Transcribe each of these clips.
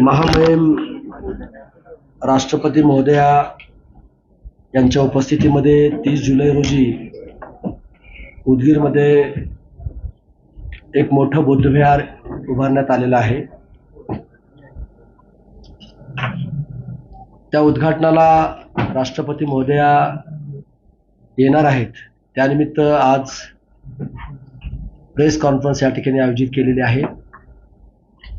महामहिम राष्ट्रपती महोदया यांच्या उपस्थितीमध्ये तीस जुलै रोजी उदगीरमध्ये एक मोठं बुद्धविहार उभारण्यात आलेलं आहे. त्या उद्घाटनाला राष्ट्रपती महोदया येणार आहेत. त्यानिमित्त आज प्रेस कॉन्फरन्स या ठिकाणी आयोजित केलेली आहे.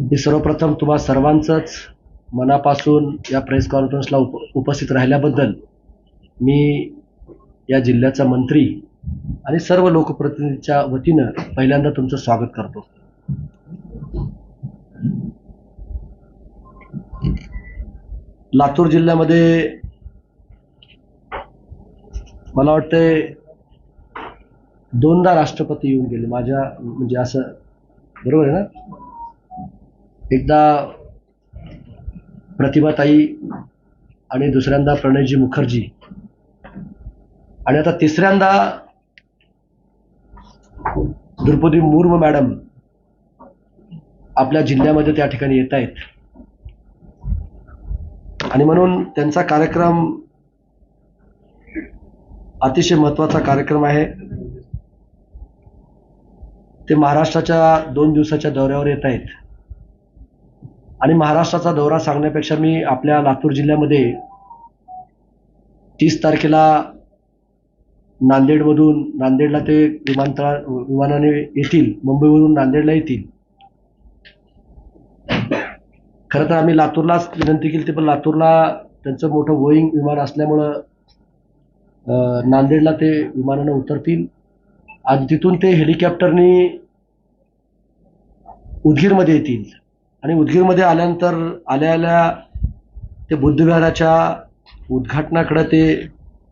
मी सर्वप्रथम तुम्हा सर्वांचंच मनापासून या प्रेस कॉन्फरन्सला उप उपस्थित राहिल्याबद्दल मी या जिल्ह्याचा मंत्री आणि सर्व लोकप्रतिनिधीच्या वतीनं पहिल्यांदा तुमचं स्वागत करतो. लातूर जिल्ह्यामध्ये मला वाटतंय दोनदा राष्ट्रपती येऊन गेले. माझ्या म्हणजे असं बरोबर आहे ना? एकदा प्रतिभाताई आणि दुसऱ्यांदा प्रणयजी मुखर्जी. आणि आता तिसऱ्यांदा द्रौपदी मुर्मू मॅडम आपल्या जिल्ह्यामध्ये त्या ठिकाणी येत आहेत. आणि म्हणून त्यांचा कार्यक्रम अतिशय महत्त्वाचा कार्यक्रम आहे. ते महाराष्ट्राच्या दोन दिवसाच्या दौऱ्यावर येत आहेत. आणि महाराष्ट्राचा दौरा सांगण्यापेक्षा मी आपल्या लातूर जिल्ह्यामध्ये तीस तारखेला नांदेडमधून नांदेडला ते विमानतळा विमानाने येतील मुंबईवरून नांदेडला येतील. खरं तर आम्ही लातूरलाच विनंती केली ते पण लातूरला त्यांचं मोठं बोईंग विमान असल्यामुळं नांदेडला ते विमानानं उतरतील. आणि तिथून ते हेलिकॉप्टरनी उदगीरमध्ये येतील. आणि उदगीरमध्ये आल्यानंतर आल्या आल्या ते बुद्धविहाराच्या उद्घाटनाकडे ते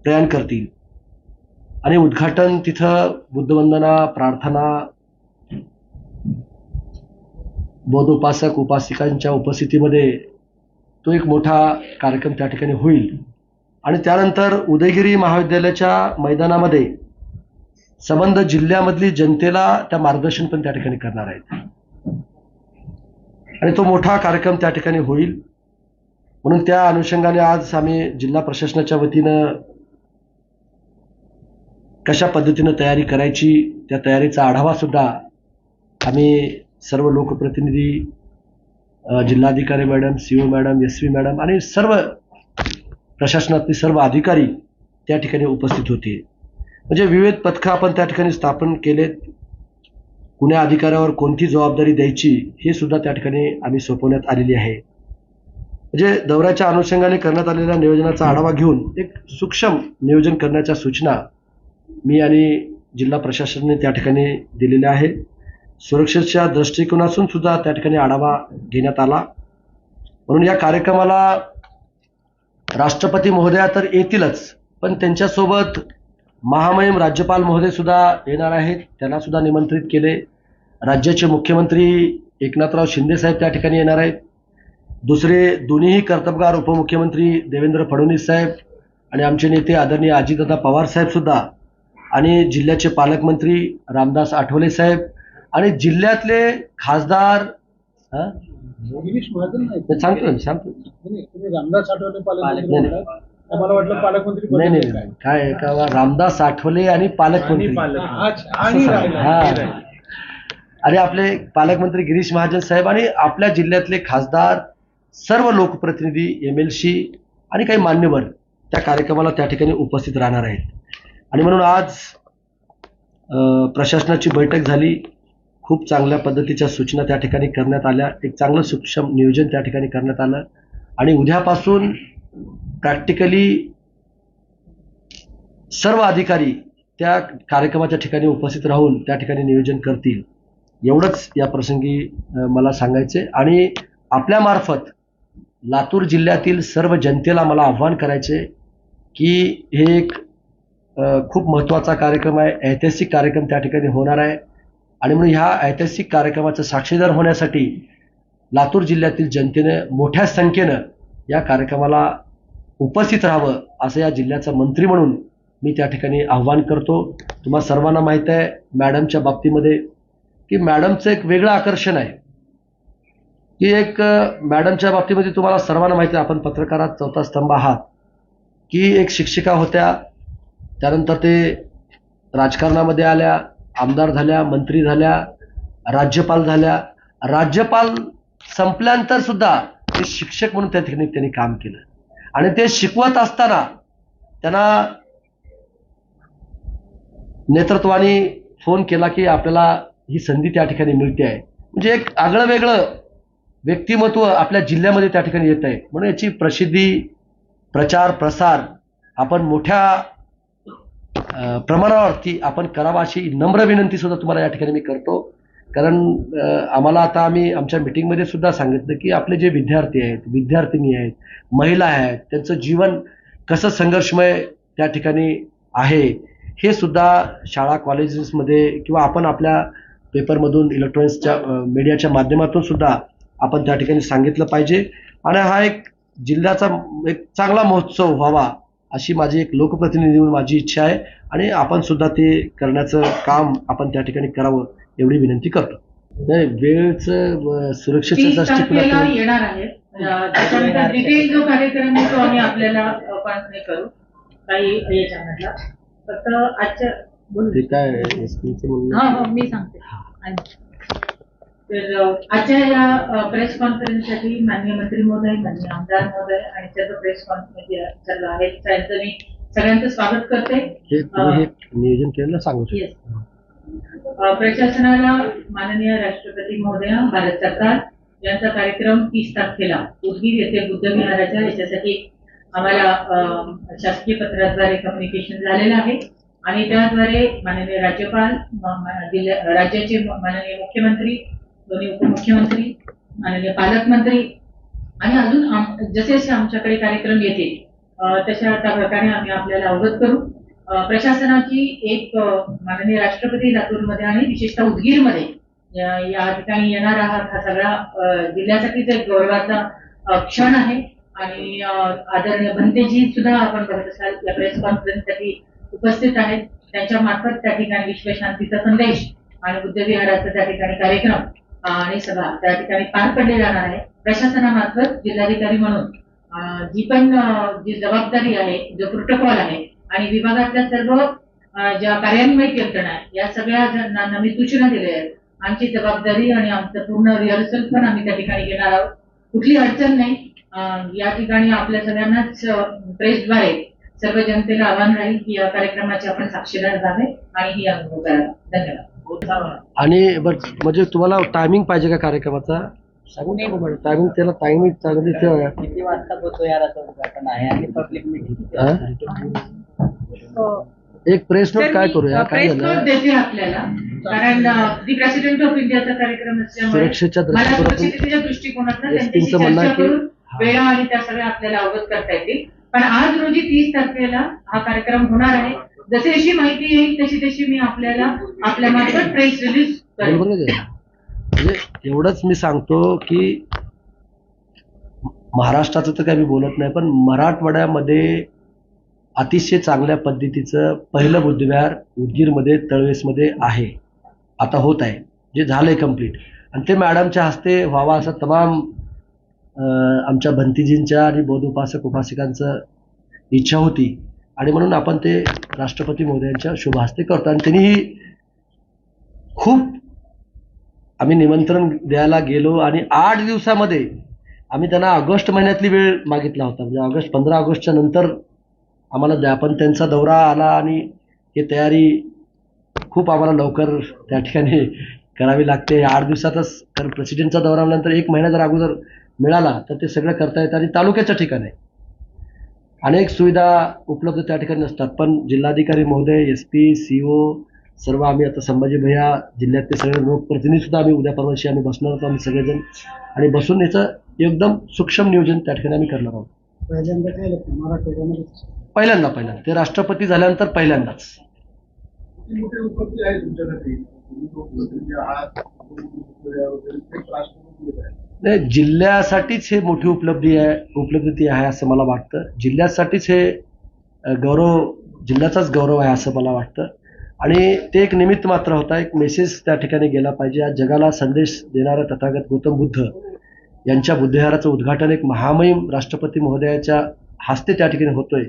प्रयाण करतील. आणि उद्घाटन तिथं बुद्धवंदना प्रार्थना बोधोपासक उपासिकांच्या उपस्थितीमध्ये तो एक मोठा कार्यक्रम त्या ठिकाणी होईल. आणि त्यानंतर उदयगिरी महाविद्यालयाच्या मैदानामध्ये संबंध जिल्ह्यामधली जनतेला त्या मार्गदर्शन पण त्या ठिकाणी करणार आहेत. आणि तो मोठा कार्यक्रम त्या ठिकाणी होईल. म्हणून त्या अनुषंगाने आज आम्ही जिल्हा प्रशासनाच्या वतीनं कशा पद्धतीनं तयारी करायची त्या तयारीचा आढावा सुद्धा आम्ही सर्व लोकप्रतिनिधी जिल्हाधिकारी madam C O madam S V madam आणि सर्व प्रशासनातले सर्व अधिकारी त्या ठिकाणी उपस्थित होते. म्हणजे विविध पथकं आपण त्या ठिकाणी स्थापन केलेत. कुण्या अधिकाऱ्यावर कोणती जबाबदारी द्यायची हे सुद्धा त्या ठिकाणी आम्ही सोपवण्यात आलेली आहे. म्हणजे दौऱ्याच्या अनुषंगाने करण्यात आलेल्या नियोजनाचा आढावा घेऊन एक सूक्ष्म नियोजन करण्याच्या सूचना मी आणि जिल्हा प्रशासनाने त्या ठिकाणी दिलेल्या आहे सुरक्षेच्या दृष्टिकोनातून सुद्धा त्या ठिकाणी आढावा घेण्यात आला. म्हणून या कार्यक्रमाला राष्ट्रपती महोदया तर येतीलच पण त्यांच्यासोबत महामहिम राज्यपाल महोदय सुद्धा येणार आहेत. त्यांना सुद्धा निमंत्रित केले. राज्याचे मुख्यमंत्री एकनाथराव शिंदे साहेब त्या ठिकाणी येणार आहेत. दुसरे दोन्हीही कर्तबगार उपमुख्यमंत्री देवेंद्र फडणवीस साहेब आणि आमचे नेते आदरणीय अजितदादा पवार साहेब सुद्धा आणि जिल्ह्याचे पालकमंत्री रामदास आठवले साहेब आणि जिल्ह्यातले खासदार सांगतो सांगतो. रामदास आठवले पालकमंत्री आम्हाला वाटलं पालकमंत्री नाही नाही. काय? आहे का? वा, रामदास आठवले आणि पालकमंत्री हा, अच्छा, आणि राहिला. हा. आणि आपले पालकमंत्री गिरीश महाजन साहेब आणि आपल्या जिल्ह्यातले खासदार सर्व लोकप्रतिनिधी एम एल सी आणि काही मान्यवर त्या कार्यक्रमाला त्या ठिकाणी उपस्थित राहणार आहेत. आणि म्हणून आज अ, प्रशासनाची बैठक झाली. खूप चांगल्या पद्धतीच्या सूचना त्या ठिकाणी करण्यात आल्या. एक चांगलं सूक्ष्म नियोजन त्या ठिकाणी करण्यात आलं. आणि उद्यापासून प्रॅक्टिकली सर्व अधिकारी त्या कार्यक्रमाच्या ठिकाणी उपस्थित राहून त्या ठिकाणी नियोजन करतील. एवढंच या प्रसंगी मला सांगायचे आणि आपल्यामार्फत लातूर जिल्ह्यातील सर्व जनतेला मला आव्हान करायचे की हे एक खूप महत्त्वाचा कार्यक्रम आहे. ऐतिहासिक कार्यक्रम त्या ठिकाणी होणार आहे. आणि म्हणून ह्या ऐतिहासिक कार्यक्रमाचा साक्षीदार होण्यासाठी लातूर जिल्ह्यातील जनतेनं मोठ्या संख्येनं या कार्यक्रमाला उपस्थित राहावं असं या जिल्ह्याचा मंत्री म्हणून मी त्या ठिकाणी आव्हान करतो. तुम्हा सर्वांना माहीत आहे मॅडमच्या बाबतीमध्ये की मॅडमचं एक वेगळं आकर्षण आहे. की एक मॅडमच्या बाबतीमध्ये तुम्हाला सर्वांना माहिती आहे आपण पत्रकारात चौथा स्तंभ आहात की एक शिक्षिका होत्या त्यानंतर ते राजकारणामध्ये आल्या आमदार झाल्या मंत्री झाल्या राज्यपाल झाल्या. राज्यपाल संपल्यानंतर सुद्धा ते शिक्षक म्हणून त्या ठिकाणी त्यांनी काम केलं. आणि ते शिकवत असताना त्यांना नेतृत्वाने फोन केला की आपल्याला ही संधी त्या ठिकाणी मिळते आहे. म्हणजे एक आगळं वेगळं व्यक्तिमत्व आपल्या जिल्ह्यामध्ये त्या ठिकाणी येत आहे. म्हणून याची प्रसिद्धी प्रचार प्रसार आपण मोठ्या प्रमाणावरती आपण करावा अशी नम्र विनंती सुद्धा तुम्हाला या ठिकाणी मी करतो. कारण आम्हाला आता आम्ही आमच्या मिटिंगमध्ये सुद्धा सांगितलं की आपले जे विद्यार्थी आहेत विद्यार्थिनी आहेत महिला आहेत त्यांचं जीवन कसं संघर्षमय त्या ठिकाणी आहे हे सुद्धा शाळा कॉलेजेसमध्ये किंवा आपण आपल्या पेपरमधून इलेक्ट्रॉनिक्सच्या मीडियाच्या माध्यमातून सुद्धा आपण त्या ठिकाणी सांगितलं पाहिजे. आणि हा एक जिल्ह्याचा एक चांगला महोत्सव व्हावा अशी माझी एक लोकप्रतिनिधी म्हणून माझी इच्छा आहे आणि आपण सुद्धा ते करण्याचं काम आपण त्या ठिकाणी करावं एवढी विनंती करतो. नाही वेळचं सुरक्षेच्या दृष्टिकोनातून येणार त्याच्यानंतर डिटेल जो कार्यक्रम आहे तो आम्ही आपल्याला करू. काही याच्यामधला फक्त आजच्या ते काय हा हो मी सांगते. तर आजच्या या प्रेस कॉन्फरन्ससाठी माननीय मंत्री महोदय माननीय आमदार महोदय आणि सर्व प्रेस कॉन्फरन्स आहेत त्यांचं मी सगळ्यांचं स्वागत करते. नियोजन केलेलं सांगू प्रशासनाला माननीय राष्ट्रपती महोदय भारत सरकार यांचा कार्यक्रम तीस तारखेला उदगीर येथे बुद्ध विहाराच्या याच्यासाठी आम्हाला शासकीय पत्राद्वारे कम्युनिकेशन झालेलं आहे. आणि त्याद्वारे माननीय राज्यपाल राज्याचे माननीय मुख्यमंत्री दोन्ही उपमुख्यमंत्री माननीय पालकमंत्री आणि अजून जसे जसे आमच्याकडे कार्यक्रम येतील तशा त्या प्रकारे आम्ही आपल्याला अवगत करू. प्रशासनाची एक माननीय राष्ट्रपती लातूरमध्ये आणि विशेषतः उदगीरमध्ये या या ठिकाणी येणार आहात हा सगळा जिल्ह्यासाठीच एक गौरवाचा क्षण आहे. आणि आदरणीय भंतेजी सुद्धा आपण बघत असाल या प्रेस कॉन्फरन्ससाठी उपस्थित आहेत. त्यांच्या मार्फत त्या ठिकाणी विश्वशांतीचा संदेश आणि बुद्धविहाराचा त्या ठिकाणी कार्यक्रम आणि सभा. त्या ठिकाणी पार पडले जाणार आहे. प्रशासनामार्फत जिल्हाधिकारी म्हणून जी पण जी जबाबदारी आहे जो प्रोटोकॉल आहे आणि विभागातल्या सर्व ज्या कार्यान्वयित यंत्रणा आहे या सगळ्या जणांना मी सूचना दिल्या आहेत. आमची जबाबदारी आणि आमचं पूर्ण रिहर्सल पण आम्ही त्या ठिकाणी घेणार आहोत. कुठली अडचण नाही. या ठिकाणी आपल्या सगळ्यांनाच प्रेसद्वारे सर्व जनतेला आव्हान राहील की या कार्यक्रमाचे आपण साक्षीदार झाले आणि ही अनुभव करावा धन्यवाद. आणि बरं म्हणजे तुम्हाला टायमिंग पाहिजे का कार्यक्रमाचा? सांगून मॅडम टायमिंग त्याला टायमिंग चांगली ठेवा. किती वाजता बुधवाराचं उद्घाटन आहे आणि पब्लिक मिटिंग हा? एक प्रेस नोट काय करूया? काय प्रेस नोट झालं देते आपल्याला. कारण दी प्रेसिडेंट ऑफ इंडियाचा कार्यक्रम असल्यामुळे सुरक्षेच्या दृष्टिकोनातून म्हणणं आहे की-. वेळा आणि त्या सगळ्या आपल्याला अवगत करता येतील. पण आज रोजी तीस तारखेला हा कार्यक्रम होणार आहे. जशी जशी माहिती येईल तशी तशी मी आपल्याला आपल्या मार्फत प्रेस रिलीज करेन. बरोबर आहे म्हणजे एवढंच मी सांगतो की महाराष्ट्राचं तर काही मी बोलत नाही पण मराठवाड्यामध्ये अतिशय चांगल्या पद्धतीचं पहिलं बुद्धविहार उदगीरमध्ये तळवेसमध्ये आहे. आता होत आहे. जे झालंय कंप्लीट आणि ते मॅडमच्या हस्ते व्हावा असं तमाम अं, आमच्या भंतीजींच्या आणि बौद्ध उपासक उपासिकांचं इच्छा होती. आणि म्हणून आपण ते राष्ट्रपती मोदयांच्या शुभहस्ते करतो. आणि त्यांनीही खूप आम्ही निमंत्रण द्यायला गेलो आणि आठ दिवसामध्ये आम्ही त्यांना ऑगस्ट महिन्यातली वेळ मागितला होता. म्हणजे ऑगस्ट पंधरा ऑगस्टच्या नंतर आम्हाला द्या. पण त्यांचा दौरा आला आणि हे तयारी खूप आम्हाला लवकर त्या ठिकाणी करावी लागते. आठ दिवसातच कारण प्रेसिडेंटचा दौरा आल्यानंतर एक महिना जर अगोदर मिळाला तर ते सगळं करता येतं आणि तालुक्याच्या ठिकाणी. अनेक सुविधा उपलब्ध त्या ठिकाणी नसतात पण जिल्हाधिकारी महोदय एस पी सी ओ सर्व आम्ही आता संभाजी भैया जिल्ह्यातले सगळे लोकप्रतिनिधी सुद्धा आम्ही उद्या परवाशी आम्ही बसणार होतो आम्ही सगळेजण. आणि बसून याचं एकदम सूक्ष्म नियोजन त्या ठिकाणी आम्ही करणार आहोत. पहिल्यांदा काय लागतं मराठवाड्यामध्ये? पहिल्यांदा पहिल्यांदा. ते राष्ट्रपती झाल्यानंतर पहिल्यांदाच. मोठी उपलब्धी आहे तुमच्यासाठी नाही जिल्ह्यासाठीच हे मोठी उपलब्धी आहे उपलब्धी आहे असं मला वाटतं. जिल्ह्यासाठीच हे गौरव जिल्ह्याचाच गौरव आहे असं मला वाटतं. आणि ते एक निमित्त मात्र होता एक मेसेज त्या ठिकाणी गेला पाहिजे. आज जगाला संदेश देणारा तथागत गौतम बुद्ध यांच्या बुद्धिहाराचं उद्घाटन एक महामहिम राष्ट्रपती महोदयाच्या हस्ते त्या ठिकाणी होतोय.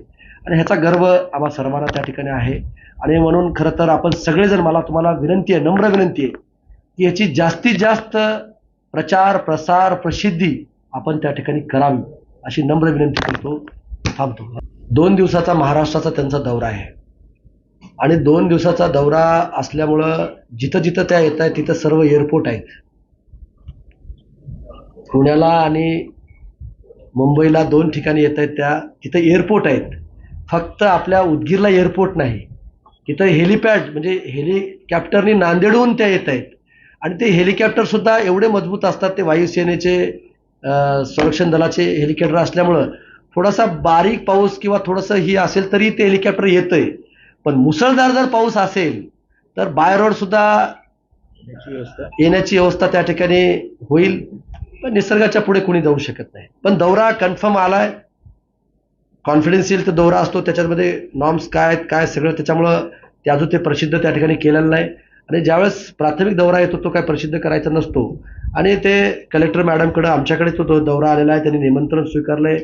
आणि ह्याचा गर्व आम्हा सर्वांना त्या ठिकाणी आहे. आणि म्हणून खरं तर आपण सगळेजण मला तुम्हाला विनंती आहे नम्र विनंती आहे की याची जास्तीत जास्त प्रचार प्रसार प्रसिद्धी आपण त्या ठिकाणी करावी अशी नम्र विनंती करतो थांबतो. दोन दिवसाचा महाराष्ट्राचा त्यांचा दौरा आहे. आणि दोन दिवसाचा दौरा असल्यामुळं जिथं जिथं त्या येत आहेत तिथं सर्व एअरपोर्ट आहेत. पुण्याला आणि मुंबईला दोन ठिकाणी येत आहेत त्या तिथं एअरपोर्ट आहेत. फक्त आपल्या उदगीरला एअरपोर्ट नाही. तिथं हेलिपॅड म्हणजे हेलिकॉप्टरनी नांदेडहून त्या येत आहेत. आणि ते हेलिकॉप्टरसुद्धा एवढे मजबूत असतात ते वायुसेनेचे संरक्षण दलाचे हेलिकॉप्टर असल्यामुळं थोडासा बारीक पाऊस किंवा थोडंसं ही असेल तरी ते हेलिकॉप्टर येतं आहे पण मुसळधार जर पाऊस असेल तर बाय रोडसुद्धा येण्याची व्यवस्था त्या ठिकाणी होईल. पण निसर्गाच्या पुढे कोणी जाऊ शकत नाही. पण दौरा कन्फर्म आला आहे कॉन्फिडन्शियल तर दौरा असतो. त्याच्यामध्ये नॉर्म्स काय आहेत काय सगळं त्याच्यामुळं ते अजून ते प्रसिद्ध त्या ठिकाणी केलेलं नाही. आणि ज्यावेळेस प्राथमिक दौरा येतो तो काय प्रसिद्ध करायचा नसतो. आणि ते कलेक्टर मॅडमकडे आमच्याकडे तो दौरा आलेला आहे त्यांनी निमंत्रण स्वीकारलंय.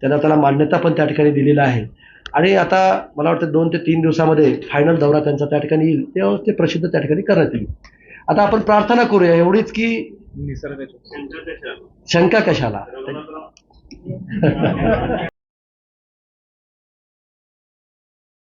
त्यांना त्याला मान्यता पण त्या ठिकाणी दिलेला आहे. आणि आता मला वाटतं दोन ते तीन दिवसामध्ये फायनल दौरा त्यांचा त्या ठिकाणी येईल. तेव्हा ते प्रसिद्ध त्या ठिकाणी करण्यात येईल. आता आपण प्रार्थना करूया एवढीच की शंका कशाला?